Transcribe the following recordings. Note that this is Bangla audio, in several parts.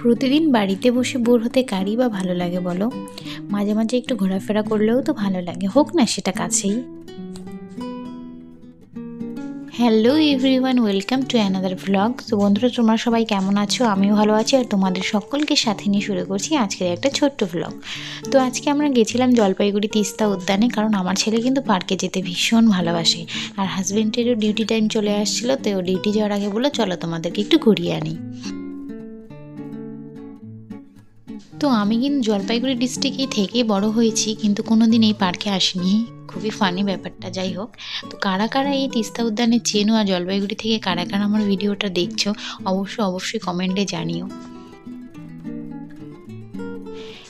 প্রতিদিন বাড়িতে বসে বোর হতে কারই বা ভালো লাগে বলো? মাঝে মাঝে একটু ঘোরাফেরা করলেও তো ভালো লাগে। হোক না, সেটা কাছেই। Hello everyone welcome to another vlog তো বন্ধুরা, তোমরা সবাই কেমন আছো? আমিও ভালো আছি আর তোমাদের সকলকে সাথে নিয়ে শুরু করছি আজকের একটা ছোট্ট ভ্লগ তো আজকে আমরা গেছিলাম জলপাইগুড়ি তিস্তা উদ্যানে, কারণ আমার ছেলে কিন্তু পার্কে যেতে ভীষণ ভালোবাসে। আর হাজব্যান্ডেরও ডিউটি টাইম চলে আসছিল, তো ডিউটি যাওয়ার আগে বলো চলো তোমাদেরকে একটু ঘুরিয়ে আনি। তো আমি কিন্তু জলপাইগুড়ি ডিস্ট্রিক্টে থেকে বড় হয়েছি, কিন্তু কোনো দিন এই পার্কে আসিনি। খুবই ফানি ব্যাপারটা, যাই হোক। তো কারা কারা এই তিস্তা উদ্যানে চেনো আর জলপাইগুড়ি থেকে কারা কারা আমার ভিডিওটা দেখছ অবশ্যই অবশ্যই কমেন্টে জানিও।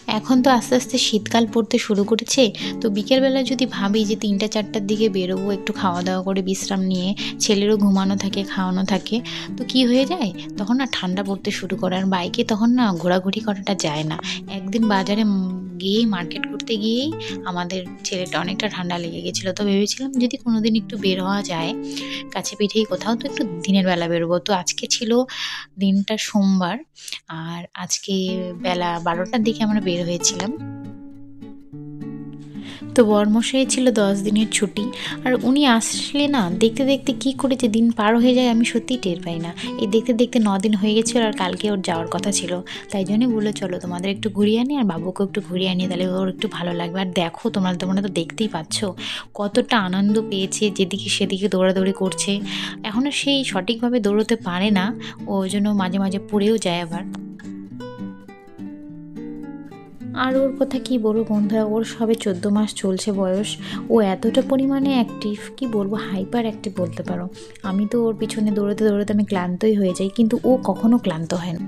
এখন তো আস্তে আস্তে শীতকাল পড়তে শুরু করেছে, তো বিকেলবেলা যদি ভাবি যে তিনটা চারটার দিকে বেরোবো একটু খাওয়া দাওয়া করে বিশ্রাম নিয়ে, ছেলেরও ঘুমানো থাকে, খাওয়ানো থাকে, তো কি হয়ে যায়? তখন না ঠান্ডা পড়তে শুরু করে, আর বাইকে তখন না ঘোরাঘুরি করাটা যায় না। একদিন বাজারে গিয়েই মার্কেট করতে গিয়েই আমাদের ছেলেটা অনেকটা ঠান্ডা লেগে গেছিল। তো ভেবেছিলাম যদি কোনো দিন একটু বের হওয়া যায়, কাছে পিঠেই কোথাও, তো একটু দিনের বেলা বেরোবো। তো আজকে ছিল দিনটা সোমবার, আর আজকে বেলা বারোটার দিকে আমরা বের হয়েছিলাম। তো বর্মশাই ছিল দশ দিনের ছুটি। আর উনি আসলে না, দেখতে দেখতে কি করে যে দিন পার হয়ে যায়, আমি সত্যিই টের পাই না। এই দেখতে দেখতে দিন হয়ে গেছিল আর কালকে ওর যাওয়ার কথা ছিল। তাই জন্যই বলল, চলো তোমাদের একটু ঘুরিয়ে আনি, আর বাবুকেও একটু ঘুরিয়ে আনি, তাহলে ওর একটু ভালো লাগবে। আর দেখো, তোমরা তোমরা তো দেখতেই পাচ্ছ, কতটা আনন্দ পেয়েছে, যেদিকে সেদিকে দৌড়াদৌড়ি করছে। এখনও সেই সঠিকভাবে দৌড়তে পারে না, ওই জন্য মাঝে মাঝে পড়েও যায় আবার। আর ওর কথা কি বলব বন্ধুরা? ওর সবে চোদ্দ মাস চলছে বয়স। ও এতটা পরিমাণে অ্যাক্টিভ কি বলব হাইপার অ্যাক্টিভ বলতে পারো। আমি তো ওর পিছনে দৌড়াতে দৌড়াতে আমি ক্লান্তই হয়ে যাই, কিন্তু ও কখনো ক্লান্ত হয় না।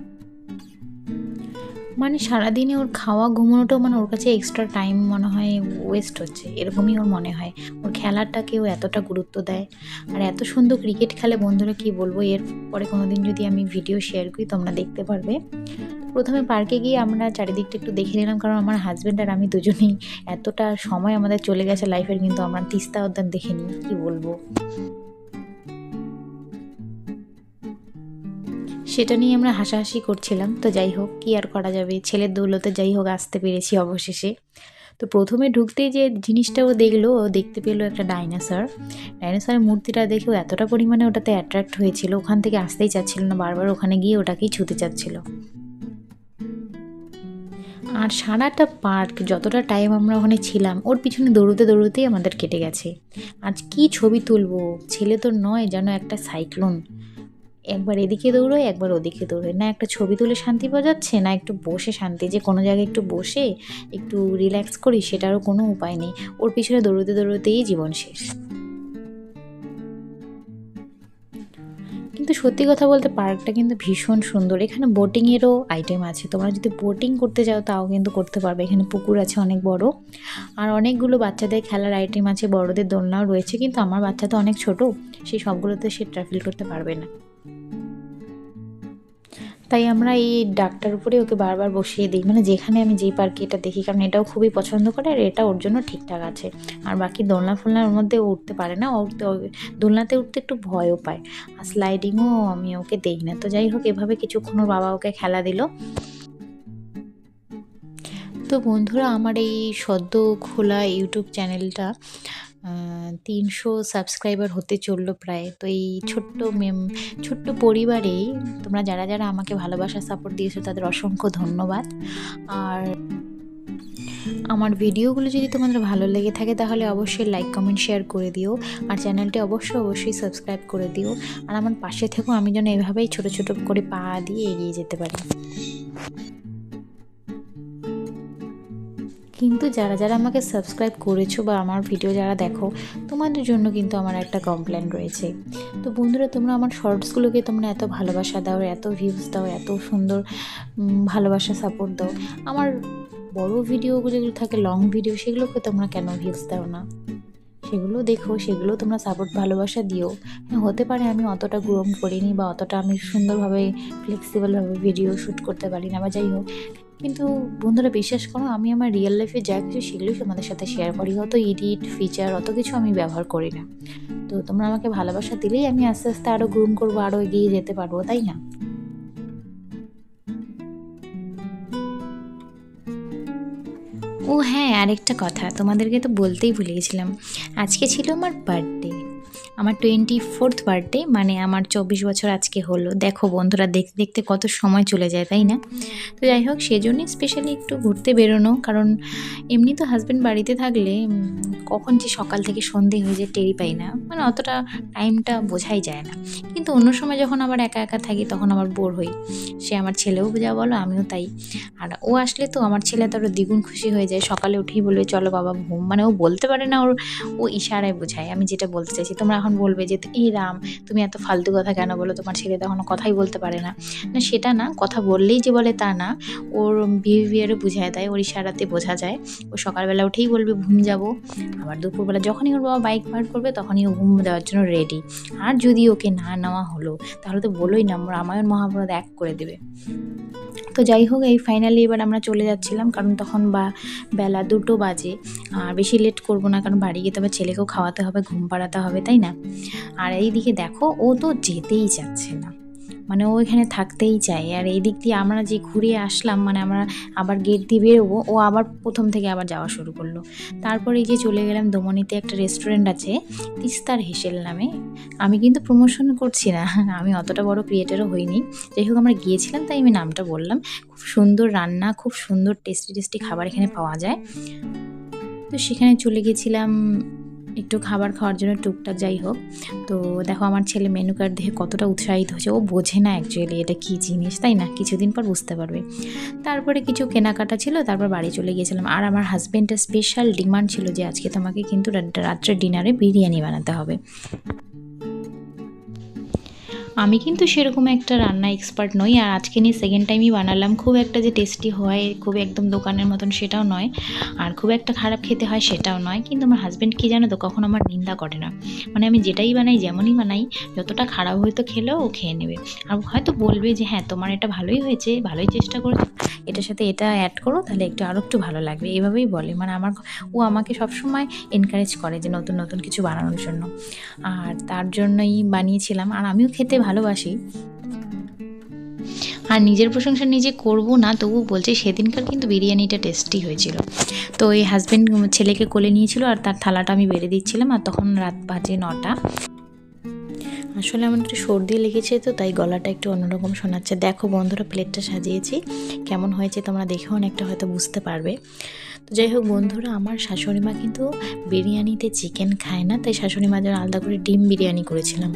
মানে সারাদিনে ওর খাওয়া ঘুমানোটাও মানে ওর কাছে এক্সট্রা টাইম মনে হয় ওয়েস্ট হচ্ছে, এরকমই ওর মনে হয়। ওর খেলাটাকেও এতটা গুরুত্ব দেয়। আর এত সুন্দর ক্রিকেট খেলে বন্ধুরা কি বলব, এর পরে কোনো দিন যদি আমি ভিডিও শেয়ার করি তোমরা দেখতে পারবে। প্রথমে পার্কে গিয়ে আমরা চারিদিকটা একটু দেখে নিলাম, কারণ আমার হাজব্যান্ড আর আমি দুজনেই এতটা সময় আমাদের চলে গেছে লাইফের কিন্তু আমরা তিস্তা উদ্যান দেখে নিই, কী বলব? সেটা নিয়ে আমরা হাসাহাসি করছিলাম, তো যাই হোক, কী আর করা যাবে? ছেলের দৌলতে যাই হোক, আসতে পেরেছি অবশেষে। তো প্রথমে ঢুকতেই যে জিনিসটা ও দেখল, ও দেখতে পেল একটা ডাইনোসর ডাইনোসরের মূর্তিটা দেখেও এতটা পরিমাণে ওটাতে অ্যাট্রাক্ট হয়েছিল, ওখান থেকে আসতেই চাচ্ছিল না, বারবার ওখানে গিয়ে ওটাকেই ছুতে চাচ্ছিল। আর সারাটা পার্ক, যতটা টাইম আমরা ওখানে ছিলাম, ওর পিছনে দৌড়তে দৌড়তেই আমাদের কেটে গেছে। আজ কি ছবি তুলবো? ছেলে তো নয়, যেন একটা সাইক্লোন একবার এদিকে দৌড়োয়, একবার ওদিকে দৌড়োয়। না একটা ছবি তুলে শান্তি পাওয়া যাচ্ছে, না একটু বসে শান্তি। যে কোনো জায়গায় একটু বসে, একটু রিল্যাক্স করি, সেটারও কোনো উপায় নেই। ওর পিছনে দৌড়তে দৌড়তেই জীবন শেষ। কিন্তু সত্যি কথা বলতে পার্কটা কিন্তু ভীষণ সুন্দর। এখানে বোটিংয়েরও আইটেম আছে। তোমরা যদি বোটিং করতে যাও, তাও কিন্তু করতে পারবে। এখানে পুকুর আছে অনেক বড়। আর অনেকগুলো বাচ্চাদের খেলার আইটেম আছে, বড়দের দোলনাও রয়েছে। কিন্তু আমার বাচ্চা তো অনেক ছোট সেই সবগুলোতে সে ট্রাভেল করতে পারবে না। তাই আমরা এই ডাকটার উপরে ওকে বারবার বসিয়ে দিই। মানে যেখানে আমি যেই পার্কে এটা দেখি, কারণ এটাও খুবই পছন্দ করে আর এটা ওর জন্য ঠিকঠাক আছে। আর বাকি দোলনা ফোলনার মধ্যে উঠতে পারে না। উঠতে দোলনাতে উঠতে একটু ভয়ও পায়। আর স্লাইডিংও আমি ওকে দেই না। তো যাই হোক, এভাবে কিছুক্ষণ ওর বাবা ওকে খেলা দিল। তো বন্ধুরা, আমার এই সদ্য খোলা ইউটিউব চ্যানেলটা তিনশো সাবস্ক্রাইবার হতে চলল প্রায়। তো এই ছোট্ট মেম ছোট্ট পরিবারেই তোমরা যারা যারা আমাকে ভালোবাসা সাপোর্ট দিয়েছ তাদের অসংখ্য ধন্যবাদ। আর আমার ভিডিওগুলো যদি তোমাদের ভালো লেগে থাকে তাহলে অবশ্যই লাইক কমেন্ট শেয়ার করে দিও। আর চ্যানেলটি অবশ্যই অবশ্যই সাবস্ক্রাইব করে দিও। আর আমার পাশে থেকেও আমি যেন এভাবেই ছোট ছোট করে পা দিয়ে এগিয়ে যেতে পারি। কিন্তু যারা যারা আমাকে সাবস্ক্রাইব করেছ বা আমার ভিডিও যারা দেখো, তোমাদের জন্য কিন্তু আমার একটা কমপ্লেন রয়েছে। তো বন্ধুরা, তোমরা আমার শর্টসগুলোকে তোমরা এত ভালোবাসা দাও, এত ভিউজ দাও, এত সুন্দর ভালোবাসা সাপোর্ট দাও। আমার বড় ভিডিওগুলো যেগুলো থাকে লং ভিডিও সেগুলোকে তোমরা কেন ভিউজ দাও না? সেগুলো দেখো, সেগুলো তোমরা সাপোর্ট ভালোবাসা দিও। হ্যাঁ হতে পারে আমি অতটা গ্রোম করিনি বা অতটা আমি সুন্দরভাবে ফ্লেক্সিবলভাবে ভিডিও শ্যুট করতে পারি না বা যাই হোক। কিন্তু বন্ধুরা বিশ্বাস করো, আমি আমার রিয়েল লাইফে যা কিছু সেগুলোই তোমাদের সাথে শেয়ার করি। অত এডিট ফিচার অত কিছু আমি ব্যবহার করি না। তো তোমরা আমাকে ভালোবাসা দিলেই আমি আস্তে আস্তে আরও গ্রুম করব আরও এগিয়ে যেতে পারব, তাই না? ও হ্যাঁ আরেকটা কথা তোমাদেরকে তো বলতেই ভুলে গেছিলাম। আজকে ছিল আমার বার্থডে আমার টোয়েন্টি ফোর্থ বার্থডে মানে আমার চব্বিশ বছর আজকে হলো। দেখো বন্ধুরা দেখতে দেখতে কত সময় চলে যায়, তাই না? তো যাই হোক, সেজন্যই স্পেশালি একটু ঘুরতে বেরোনো, কারণ এমনি তো হাজব্যান্ড বাড়িতে থাকলে কখন যে সকাল থেকে সন্ধে হয়ে যায় টেরি পাই না। মানে অতটা টাইমটা বোঝাই যায় না। কিন্তু অন্য সময় যখন আবার একা একা থাকি, তখন আবার বোর হই। সে আমার ছেলেও যা বলো, আমিও তাই। আর ও আসলে তো আমার ছেলে তো আরও দ্বিগুণ খুশি হয়ে যায়। সকালে উঠেই বলবে, চলো বাবা, ঘুম। মানে ও বলতে পারে না, ওর ও ইশারায় বোঝায়। আমি যেটা বলতে চাইছি তোমরা এখন বলবে যে এই রাম, তুমি এত ফালতু কথা কেন বলো? তোমার ছেলে তো এখনও কথাই বলতে পারে না। না, সেটা না, কথা বললেই যে বলে তা না। ওর বিহেভিয়ারে বুঝায় দেয়, ওর ইশারাতে বোঝা যায়। ও সকালবেলা উঠেই বলবে, ঘুম যাব। আবার দুপুরবেলা যখনই ওর বাবা বাইক বার করবে, তখনই ও ঘুম দেওয়ার জন্য রেডি আর যদি ওকে না নেওয়া হলো, তাহলে তো বলোই না, রামায়ণ মহাভারত এক করে দেবে। তো যাই হোক, এই ফাইনালি এবার আমরা চলে যাচ্ছিলাম, কারণ তখন বা, বেলা দুটো বাজে। আর বেশি লেট করব না, কারণ বাড়ি গিয়ে তবে ছেলেকেও খাওয়াতে হবে, ঘুম পাড়াতে হবে, তাই না? আর এইদিকে দেখো, ও তো যেতেই যাচ্ছে না। মানে ও এখানে থাকতেই চায়। আর এই দিক দিয়ে আমরা যে ঘুরে আসলাম মানে আমরা আবার গেট দিয়ে বেরোবো, ও আবার প্রথম থেকে আবার যাওয়া শুরু করল। তারপরে যে চলে গেলাম দমনিতে একটা রেস্টুরেন্ট আছে, তিস্তার হেসেল নামে। আমি কিন্তু প্রমোশন করছি না, আমি অতটা বড় ক্রিয়েটারও হইনি। যাই হোক, আমরা গিয়েছিলাম, তাই আমি নামটা বললাম। খুব সুন্দর রান্না, খুব সুন্দর টেস্টি টেস্টি খাবার এখানে পাওয়া যায়। তো সেখানে চলে গেছিলাম একটু খাবার খাওয়ার জন্য টুকটাক যাই হোক। তো দেখো আমার ছেলে মেনু কার্ড দেখে কতটা উৎসাহিত হয়েছে। ও বোঝে না অ্যাকচুয়ালি এটা কী জিনিস, তাই না? কিছুদিন পর বুঝতে পারবে। তারপরে কিছু কেনাকাটা ছিল, তারপর বাড়ি চলে গিয়েছিলাম। আর আমার হাজব্যান্ডের স্পেশাল ডিমান্ড ছিল যে আজকে তোমাকে কিন্তু রাত্রে ডিনারে বিরিয়ানি বানাতে হবে। আমি কিন্তু সেরকম একটা রান্না এক্সপার্ট নই, আর আজকে নিয়ে সেকেন্ড টাইমই বানালাম। খুব একটা যে টেস্টি হয়, খুব একদম দোকানের মতন সেটাও নয়, আর খুব একটা খারাপ খেতে হয় সেটাও নয়। কিন্তু আমার হাজব্যান্ড কী জানো তো, কখনো আমার নিন্দা করে না। মানে আমি যেটাই বানাই, যেমনই বানাই, যতটা খারাপ হয়তো খেলেও ও খেয়ে নেবে। আর হয়তো বলবে যে হ্যাঁ তোমার এটা ভালোই হয়েছে, ভালোই চেষ্টা করেছ। এটার সাথে এটা অ্যাড করো, তাহলে একটু আরও একটু ভালো লাগবে। এভাবেই বলে। মানে আমার ও আমাকে সবসময় এনকারেজ করে যে, নতুন নতুন কিছু বানানোর জন্য। আর তার জন্যই বানিয়েছিলাম। আর আমিও খেতে ভালোবাসি। আর নিজের প্রশংসা নিজে করব না তবু বলছে সেদিনকার কিন্তু বিরিয়ানিটা টেস্টি হয়েছিল। তো এই হাজব্যান্ড ছেলেকে কোলে নিয়েছিল আর তার থালাটা আমি বেড়ে দিচ্ছিলাম আর তখন রাত বাজে নটা। আসলে আমার একটু সর্দি লেগেছে তো, তাই গলাটা একটু অন্যরকম শোনাচ্ছে। দেখো বন্ধুরা প্লেটটা সাজিয়েছি। কেমন হয়েছে তোমরা দেখেও অনেকটা হয়তো বুঝতে পারবে। তো যাই হোক বন্ধুরা, আমার শাশুড়ি মা কিন্তু বিরিয়ানিতে চিকেন খায় না, তাই শাশুড়ি মা যেন আলাদা করে ডিম বিরিয়ানি করেছিলাম।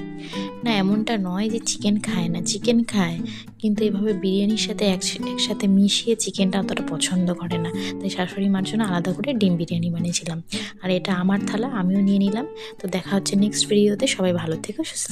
না, এমনটা নয় যে চিকেন খায় না। চিকেন খায়, কিন্তু এভাবে বিরিয়ানির সাথে এক- একসাথে মিশিয়ে চিকেনটা অতটা পছন্দ করে না। তাই শাশুড়ি মার জন্য আলাদা করে ডিম বিরিয়ানি বানিয়েছিলাম। আর এটা আমার থালা, আমিও নিয়ে নিলাম। তো দেখা হচ্ছে নেক্সট ভিডিওতে সবাই ভালো থেকে, সুস্থ